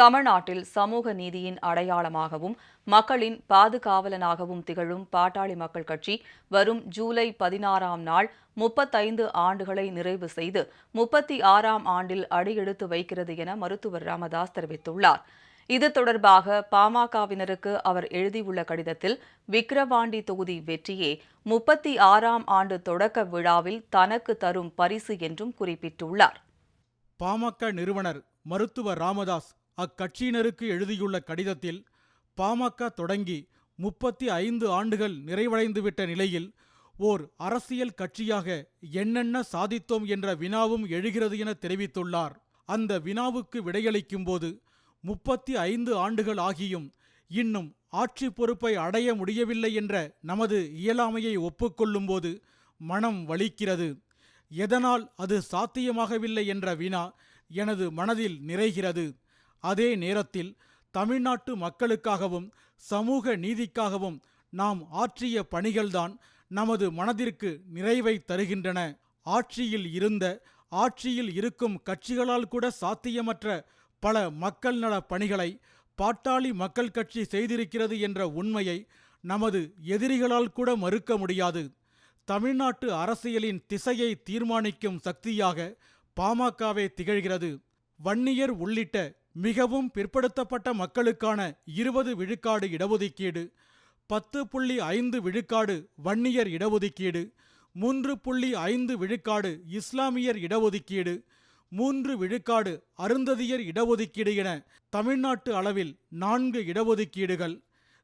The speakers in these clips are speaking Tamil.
தமிழ்நாட்டில் சமூக நீதியின் அடையாளமாகவும் மக்களின் பாதுகாவலனாகவும் திகழும் பாட்டாளி மக்கள் கட்சி வரும் ஜூலை பதினாறாம் நாள் முப்பத்தைந்து ஆண்டுகளை நிறைவு செய்து முப்பத்தி ஆறாம் ஆண்டில் அடியெடுத்து வைக்கிறது என மருத்துவர் ராமதாஸ் தெரிவித்துள்ளார். இது தொடர்பாக பாமகவினருக்கு அவர் எழுதியுள்ள கடிதத்தில் விக்கிரவாண்டி தொகுதி வெற்றியே முப்பத்தி ஆறாம் ஆண்டு தொடக்க விழாவில் தனக்கு தரும் பரிசு என்றும் குறிப்பிட்டுள்ளார். பாமக நிறுவனர் மருத்துவர் ராமதாஸ் அக்கட்சியினருக்கு எழுதியுள்ள கடிதத்தில் பாமக தொடங்கி முப்பத்தி ஐந்து ஆண்டுகள் நிறைவடைந்துவிட்ட நிலையில் ஓர் அரசியல் கட்சியாக என்னென்ன சாதித்தோம் என்ற வினாவும் எழுகிறது என தெரிவித்துள்ளார். அந்த வினாவுக்கு விடையளிக்கும்போது முப்பத்தி ஐந்து ஆண்டுகள் ஆகியும் இன்னும் ஆட்சி பொறுப்பை அடைய முடியவில்லை என்ற நமது இயலாமையை ஒப்புக்கொள்ளும்போது மனம் வலிக்கிறது. எதனால் அது சாத்தியமாகவில்லை என்ற வினா எனது மனதில் நிறைகிறது. அதே நேரத்தில் தமிழ்நாட்டு மக்களுக்காகவும் சமூக நீதிக்காகவும் நாம் ஆற்றிய பணிகள்தான் நமது மனதிற்கு நிறைவை தருகின்றன. ஆட்சியில் இருந்த ஆட்சியில் இருக்கும் கட்சிகளால் கூட சாத்தியமற்ற பல மக்கள் நல பணிகளை பாட்டாளி மக்கள் கட்சி செய்திருக்கிறது என்ற உண்மையை நமது எதிரிகளால் கூட மறுக்க முடியாது. தமிழ்நாட்டு அரசியலின் திசையை தீர்மானிக்கும் சக்தியாக பாமகவே திகழ்கிறது. வன்னியர் உள்ளிட்ட மிகவும் பிற்படுத்தப்பட்ட மக்களுக்கான இருபது விழுக்காடு இடஒதுக்கீடு பத்து புள்ளி ஐந்து விழுக்காடு வன்னியர் இடஒதுக்கீடு மூன்று புள்ளி ஐந்து விழுக்காடு இஸ்லாமியர் இடஒதுக்கீடு மூன்று விழுக்காடு அருந்ததியர் இடஒதுக்கீடு என தமிழ்நாட்டு அளவில் நான்கு இடஒதுக்கீடுகள்.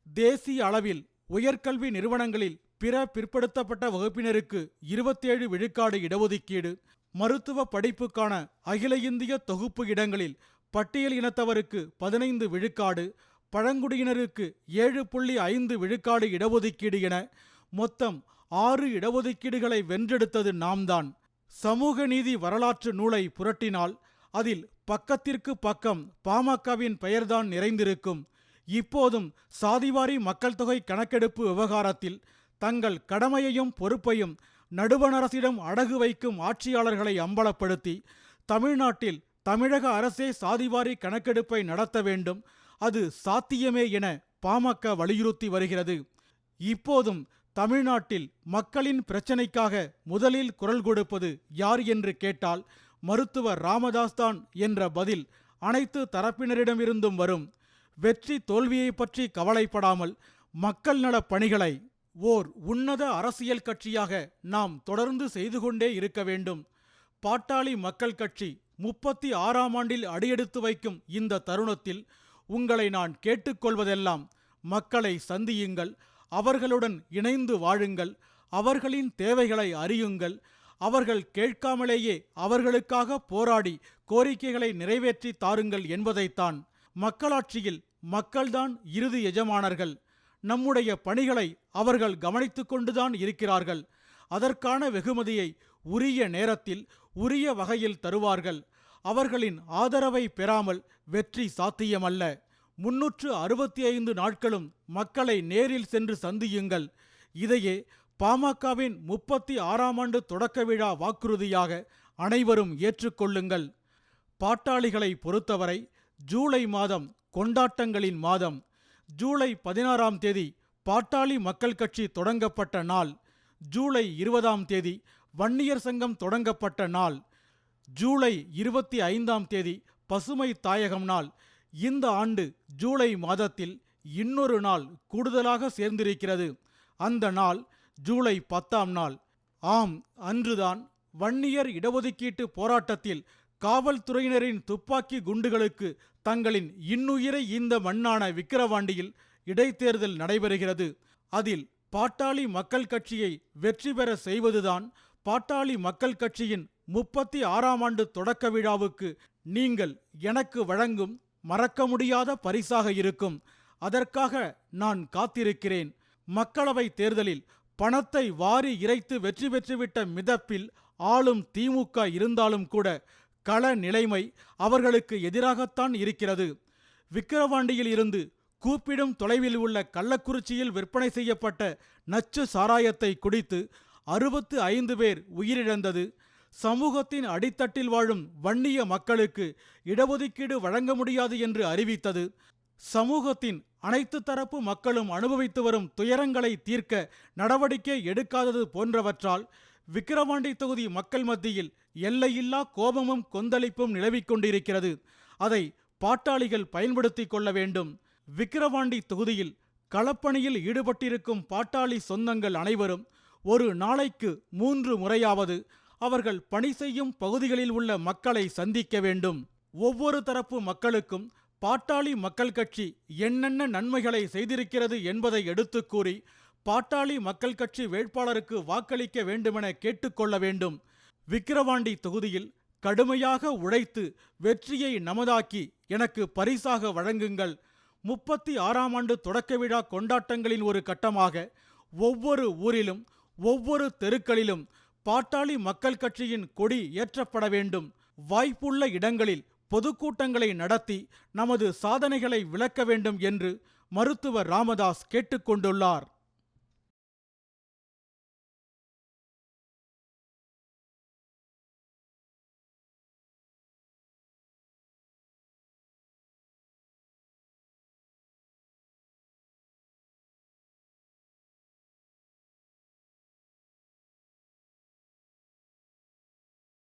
தேசிய அளவில் உயர்கல்வி நிறுவனங்களில் பிற பிற்படுத்தப்பட்ட வகுப்பினருக்கு இருபத்தேழு விழுக்காடு இடஒதுக்கீடு. மருத்துவ படிப்புக்கான அகில இந்திய தொகுப்பு இடங்களில் பட்டியல் இனத்தவருக்கு பதினைந்து விழுக்காடு பழங்குடியினருக்கு ஏழு புள்ளி ஐந்து விழுக்காடு இடஒதுக்கீடு என மொத்தம் ஆறு இடஒதுக்கீடுகளை வென்றெடுத்தது நாம்தான். சமூக நீதி வரலாற்று நூலை புரட்டினால் அதில் பக்கத்திற்கு பக்கம் பாமகவின் பெயர்தான் நிறைந்திருக்கும். இப்போதும் சாதிவாரி மக்கள் தொகை கணக்கெடுப்பு விவகாரத்தில் தங்கள் கடமையையும் பொறுப்பையும் நடுவணரசிடம் அடகு வைக்கும் ஆட்சியாளர்களை அம்பலப்படுத்தி தமிழ்நாட்டில் தமிழக அரசே சாதிவாரி கணக்கெடுப்பை நடத்த வேண்டும். அது சாத்தியமே என பாமக வலியுறுத்தி வருகிறது. இப்போதும் தமிழ்நாட்டில் மக்களின் பிரச்சினைக்காக முதலில் குரல் கொடுப்பது யார் என்று கேட்டால் மருத்துவர் ராமதாஸ் தான் என்ற பதில் அனைத்து தரப்பினரிடமிருந்தும் வரும். வெற்றி தோல்வியை பற்றி கவலைப்படாமல் மக்கள் நலப் பணிகளை ஓர் உன்னத அரசியல் கட்சியாக நாம் தொடர்ந்து செய்து கொண்டே இருக்க வேண்டும். பாட்டாளி மக்கள் கட்சி முப்பத்தி ஆறாம் ஆண்டில் அடியெடுத்து வைக்கும் இந்த தருணத்தில் உங்களை நான் கேட்டுக்கொள்வதெல்லாம் மக்களை சந்தியுங்கள் அவர்களுடன் இணைந்து வாழுங்கள் அவர்களின் தேவைகளை அறியுங்கள் அவர்கள் கேட்காமலேயே அவர்களுக்காக போராடி கோரிக்கைகளை நிறைவேற்றி தாருங்கள் என்பதைத்தான் மக்களாட்சியில் மக்கள்தான் இறுதி எஜமானர்கள். நம்முடைய பணிகளை அவர்கள் கவனித்து கொண்டுதான் இருக்கிறார்கள். அதற்கான வெகுமதியை உரிய நேரத்தில் உரிய வகையில் தருவார்கள். அவர்களின் ஆதரவை பெறாமல் வெற்றி சாத்தியமல்ல. முன்னூற்று அறுபத்தி ஐந்து நாட்களும் மக்களை நேரில் சென்று சந்தியுங்கள். இதையே பாமகவின் முப்பத்தி ஆறாம் ஆண்டு தொடக்க விழா வாக்குறுதியாக அனைவரும் ஏற்றுக்கொள்ளுங்கள். பாட்டாளிகளை பொறுத்தவரை ஜூலை மாதம் கொண்டாட்டங்களின் மாதம். ஜூலை பதினாறாம் தேதி பாட்டாளி மக்கள் கட்சி தொடங்கப்பட்ட நாள். ஜூலை இருபதாம் தேதி வன்னியர் சங்கம் தொடங்கப்பட்ட நாள் ஜூலை இருபத்தி ஐந்தாம் தேதி பசுமை தாயகம் நாள். இந்த ஆண்டு ஜூலை மாதத்தில் இன்னொரு நாள் கூடுதலாக சேர்ந்திருக்கிறது. அந்த நாள் ஜூலை பத்தாம் நாள். ஆம் அன்றுதான் வன்னியர் இடஒதுக்கீட்டு போராட்டத்தில் காவல்துறையினரின் துப்பாக்கி குண்டுகளுக்கு தங்களின் இன்னுயிரை இந்த மண்ணான விக்கிரவாண்டியில் இடைத்தேர்தல் நடைபெறுகிறது. அதில் பாட்டாளி மக்கள் கட்சியை வெற்றி பெற செய்வதுதான் பாட்டாளி மக்கள் கட்சியின் முப்பத்தி ஆறாம் ஆண்டு தொடக்க விழாவுக்கு நீங்கள் எனக்கு வழங்கும் மறக்க முடியாத பரிசாக இருக்கும். அதற்காக நான் காத்திருக்கிறேன். மக்களவை தேர்தலில் பணத்தை வாரி இறைத்து வெற்றி பெற்றுவிட்ட மிதப்பில் ஆளும் திமுக இருந்தாலும் கூட கள நிலைமை அவர்களுக்கு எதிராகத்தான் இருக்கிறது. விக்கிரவாண்டியில் இருந்து கூப்பிடும் தொலைவில் உள்ள கள்ளக்குறிச்சியில் விற்பனை செய்யப்பட்ட நச்சு சாராயத்தை குடித்து அறுபத்து ஐந்து பேர் உயிரிழந்தது. சமூகத்தின் அடித்தட்டில் வாழும் வன்னிய மக்களுக்கு இடஒதுக்கீடு வழங்க முடியாது என்று அறிவித்தது. சமூகத்தின் அனைத்து தரப்பு மக்களும் அனுபவித்து வரும் துயரங்களை தீர்க்க நடவடிக்கை எடுக்காதது போன்றவற்றால் விக்கிரவாண்டி தொகுதி மக்கள் மத்தியில் எல்லையில்லா கோபமும் கொந்தளிப்பும் நிலவிக் கொண்டிருக்கிறது. அதை பாட்டாளிகள் பயன்படுத்திக் கொள்ள வேண்டும். விக்கிரவாண்டி தொகுதியில் களப்பணியில் ஈடுபட்டிருக்கும் பாட்டாளி சொந்தங்கள் அனைவரும் ஒரு நாளைக்கு மூன்று முறையாவது அவர்கள் பணி செய்யும் பகுதிகளில் உள்ள மக்களை சந்திக்க வேண்டும். ஒவ்வொரு தரப்பு மக்களுக்கும் பாட்டாளி மக்கள் கட்சி என்னென்ன நன்மைகளை செய்திருக்கிறது என்பதை எடுத்துக் கூறி பாட்டாளி மக்கள் கட்சி வேட்பாளருக்கு வாக்களிக்க வேண்டுமென கேட்டுக்கொள்ள வேண்டும். விக்கிரவாண்டி தொகுதியில் கடுமையாக உழைத்து வெற்றியை நமதாக்கி எனக்கு பரிசாக வழங்குங்கள். முப்பத்தி ஆறாம் ஆண்டு தொடக்க விழா கொண்டாட்டங்களின் ஒரு கட்டமாக ஒவ்வொரு ஊரிலும் ஒவ்வொரு தெருக்களிலும் பாட்டாளி மக்கள் கட்சியின் கொடி ஏற்றப்பட வேண்டும். வாய்ப்புள்ள இடங்களில் பொதுக்கூட்டங்களை நடத்தி நமது சாதனைகளை விளக்க வேண்டும் என்று மருத்துவர் ராமதாஸ் கேட்டுக்கொண்டுள்ளார்.